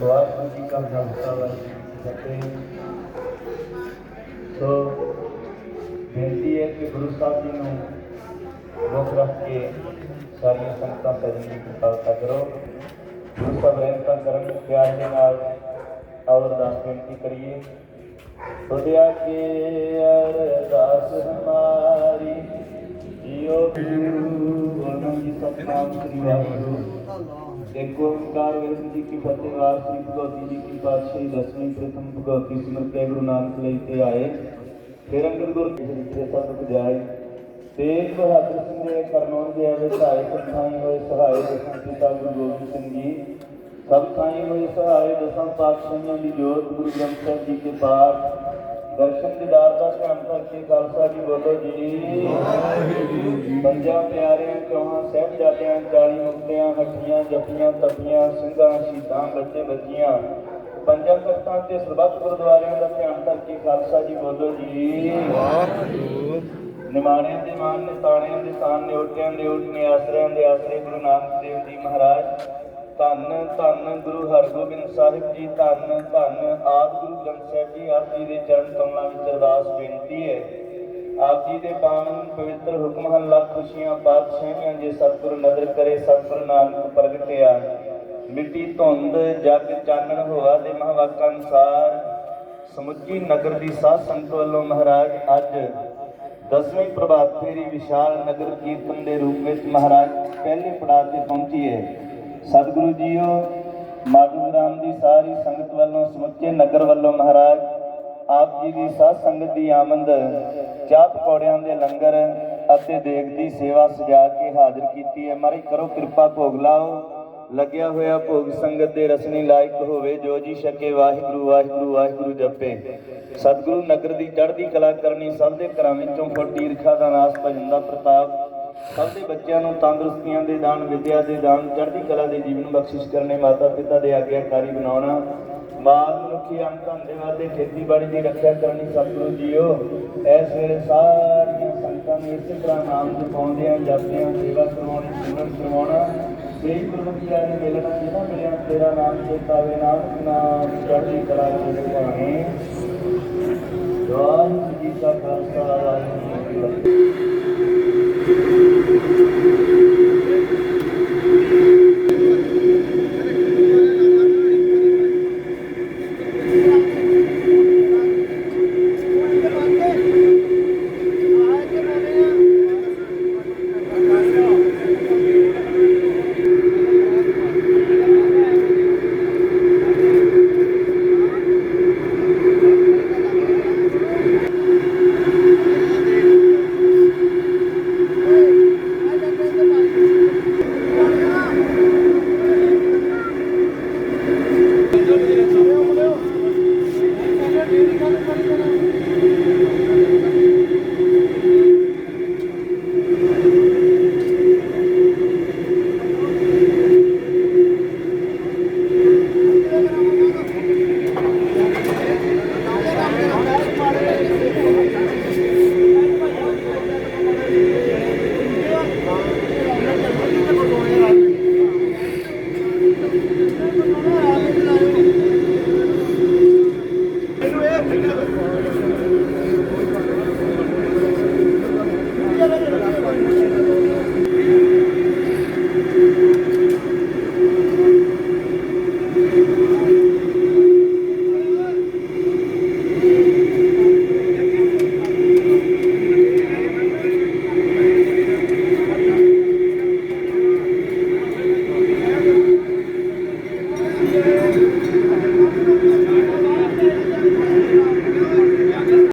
ਵਾਹਿਗੁਰੂ ਜੀ ਕਾ ਖਾਲਸਾ, ਵਾਹਿਗੁਰੂ ਸੋ, ਬੇਨਤੀ ਹੈ ਕਿ ਗੁਰੂ ਸਾਹਿਬ ਜੀ ਨੂੰ ਮੁੱਖ ਰੱਖ ਕੇ ਸਾਰੀਆਂ ਸੰਗਤਾਂ ਸਜਣ ਦੀ ਕਿਰਪਾਲਤਾ ਕਰੋ। ਗੁਰੂ ਸਾਹਿਬ ਰਹਿਮਤਾਂ ਕਰਨ, ਪਿਆਰ ਦੇ ਨਾਲ ਔਰ ਦਾਸ ਬੇਨਤੀ ਕਰੀਏ। ਤੁਧਿਆ ਕੇ ਅਰਦਾਸ ਹਮਾਰੀ, ਜੀਓ ਗੁਰੂ ਜੀ ਸਤਨਾਮ ਸ੍ਰੀ ਵਾਹਿਗੁਰੂ ਇੱਕ ਓੰਕਾਰ ਵਾਹਿਗੁਰੂ ਜੀ ਕੀ ਫਤਿਹ ਵਾਰ ਸ੍ਰੀ ਭਗਵਤੀ ਜੀ ਕੀ ਪਾਤਸ਼ਾਹੀ ਦਸਵੀਂ ਪ੍ਰਥਮ ਭਗਵਤੀ ਸਿਮਰ ਗੁਰੂ ਨਾਨਕ ਲਈ ਤੇ ਆਏ, ਫਿਰ ਅੰਗਦ ਗੁਰ ਤੇ ਸਭ ਜਾਏ ਤੇਗ ਬਹਾਦਰ ਸਿੰਘ ਦੇ ਕਰਨੋਂ ਦੇ ਆਵੇ ਸਹਾਇ ਸੰਥਾਈ ਹੋਏ ਸਹਾਇ ਦਸਾਂ ਪਿਤਾ ਗੁਰੂ ਗੋਬਿੰਦ ਸਿੰਘ ਜੀ ਸਭ ਥਾਈ ਹੋਏ ਸਹਾਇ ਦਸਾਂ ਪਾਤਸ਼ਾਹਾਂ ਦੀ ਜੋਤ, ਗੁਰੂ ਗ੍ਰੰਥ ਸਾਹਿਬ ਜੀ ਕੇ ਪਾਠ ਦਰਸ਼ਨ ਦੀਦਾਰ ਦਾ ਧਿਆਨ ਕਰਕੇ ਖਾਲਸਾ ਜੀ ਬੋਲੋ ਜੀ। ਪੰਜਾਂ ਪਿਆਰਿਆਂ ਚੌਹਾਂ ਸਾਹਿਬਜ਼ਾਦਿਆਂ 40 ਮੁਕਤਿਆਂ ਹੱਟੀਆਂ ਜੱਫੀਆਂ ਤਪੀਆਂ ਸਿੰਘਾਂ ਸ਼ਹੀਦਾਂ ਬੱਚੇ ਬੱਚੀਆਂ। ਪੰਜਾਂ ਤਖਤਾਂ ਤੇ ਸਰਬੱਤ ਗੁਰਦੁਆਰਿਆਂ ਦਾ ਧਿਆਨ ਕਰਕੇ ਖਾਲਸਾ ਜੀ ਬੋਲੋ ਜੀ। ਨਿਮਾਣਿਆਂ ਦੇ ਮਾਨ ਨੇ ਤਾਣਿਆਂ ਦੇ ਤਾਣ ਨਿਉਟਿਆਂ ਦੇ ਊਟ ਨੇ ਆਸਰਿਆਂ ਦੇ ਆਸਰੇ ਗੁਰੂ ਨਾਨਕ ਦੇਵ ਜੀ ਮਹਾਰਾਜ। ਧੰਨ ਧੰਨ ਗੁਰੂ ਹਰਗੋਬਿੰਦ ਸਾਹਿਬ ਜੀ, ਧੰਨ ਧੰਨ ਆਪ ਗੁਰੂ ਗ੍ਰੰਥ ਸਾਹਿਬ ਜੀ, ਆਪ ਜੀ ਦੇ ਚਰਨ ਕਮਲਾਂ ਵਿੱਚ ਅਰਦਾਸ ਬੇਨਤੀ ਹੈ। ਆਪ ਜੀ ਦੇ ਪਾਵਨ, ਪਵਿੱਤਰ ਹੁਕਮ ਹੱਲਾ ਲੱਖ ਖੁਸ਼ੀਆਂ, ਪਾਤਸ਼ਾਹੀਆਂ ਜੇ ਸਤਿਗੁਰ ਨਦਰ ਕਰੇ, ਸਤਿਗੁਰ ਨਾਨਕ ਪ੍ਰਗਟਿਆ। ਮਿੱਟੀ ਧੁੰਦ, ਜਗ ਚਾਨਣ ਹੋਆ ਦੇ ਮਹਾਵਾਕ ਅਨਸਾਰ, ਸਮੁੱਚੀ ਨਗਰ ਦੀ ਸਾਧ ਸੰਗਤ ਵੱਲੋਂ ਮਹਾਰਾਜ ਅੱਜ ਦਸਵੇਂ ਪ੍ਰਭਾਤ ਫੇਰੀ ਵਿਸ਼ਾਲ ਨਗਰ ਕੀਰਤਨ ਦੇ ਰੂਪ ਵਿੱਚ ਮਹਾਰਾਜ ਪਹਿਲੇ ਪੜਾਅ ਤੇ ਪਹੁੰਚੀ ਹੈ। ਸਤਿਗੁਰੂ ਜੀਓ ਮਾਧੂ ਰਾਮ ਦੀ ਸਾਰੀ ਸੰਗਤ ਵੱਲੋਂ ਸਮੁੱਚੇ ਨਗਰ ਵੱਲੋਂ ਮਹਾਰਾਜ, ਆਪ ਜੀ ਦੀ ਸਾਧ ਸੰਗਤ ਦੀ ਆਮਦ, ਚਾਹ ਪਕੌੜਿਆਂ ਦੇ ਲੰਗਰ ਅਤੇ ਦੇਗ ਦੀ ਸੇਵਾ ਸਜਾ ਕੇ ਹਾਜ਼ਰ ਕੀਤੀ ਹੈ। ਮਾਰੀ ਕਰੋ ਕਿਰਪਾ, ਭੋਗ ਲਾਓ। ਲੱਗਿਆ ਹੋਇਆ ਭੋਗ ਸੰਗਤ ਦੇ ਰਸਨੀ ਲਾਇਕ ਹੋਵੇ, ਜੋ ਜੀ ਛਕੇ ਵਾਹਿਗੁਰੂ ਵਾਹਿਗੁਰੂ ਵਾਹਿਗੁਰੂ ਜਪੇ। ਸਤਿਗੁਰੂ ਨਗਰ ਦੀ ਚੜ੍ਹਦੀ ਕਲਾ ਕਰਨੀ, ਸਭ ਦੇ ਘਰਾਂ ਵਿੱਚੋਂ ਫੁੱਟ ਈਰਖਾ ਦਾ ਨਾਸ ਭਜਨ ਦਾ ਪ੍ਰਤਾਪ ਸਭ ਦੇ ਬੱਚਿਆਂ ਨੂੰ ਤੰਦਰੁਸਤੀਆਂ ਦੇ ਦਾਨ, ਵਿਦਿਆ ਦੇ ਦਾਨ, ਚੜ੍ਹਦੀ ਕਲਾ ਦੇ ਜੀਵਨ ਬਖਸ਼ਿਸ਼ ਕਰਨੇ ਮਾਤਾ ਪਿਤਾ ਦੇ ਆਗਿਆਕਾਰੀ ਬਣਾਉਣਾ। ਮਾਲ ਮਨੁੱਖੀ ਅੰਗ ਧੰਦੇ ਵਾਦੇ ਖੇਤੀਬਾੜੀ ਦੀ ਰੱਖਿਆ ਕਰਨੀ ਸਤਿਗੁਰੂ ਜੀਓ। ਐਸ ਵੇਲੇ ਸਾਰੀਆਂ ਸੰਗਤਾਂ ਨੂੰ ਇਸੇ ਤਰ੍ਹਾਂ ਨਾਮ ਜਪਾਉਂਦਿਆਂ, ਜਪਦਿਆਂ, ਸੇਵਾ ਕਰਵਾਉਣੀ ਸਿਮਰਨ ਕਰਵਾਉਣਾ। ਤੇਰੀ ਗੁਰਮੁਖੀਆਂ ਨੇ ਮਿਲਣਾ ਜਿਹਨਾਂ ਮਿਲਿਆ। ਤੇਰਾ ਨਾਮ ਚੇਤਾਵੇ ਨਾਮ ਨਾਮ ਚੜ੍ਹਦੀ ਕਲਾ ਦੇ ਭਾਣੇ ਵਾਹਿਗੁਰੂ ਜੀ ਕਾ ਖਾਲਸਾ, ਵਾਹਿਗੁਰੂ ਜੀ ਕੀ ਫਤਿਹ।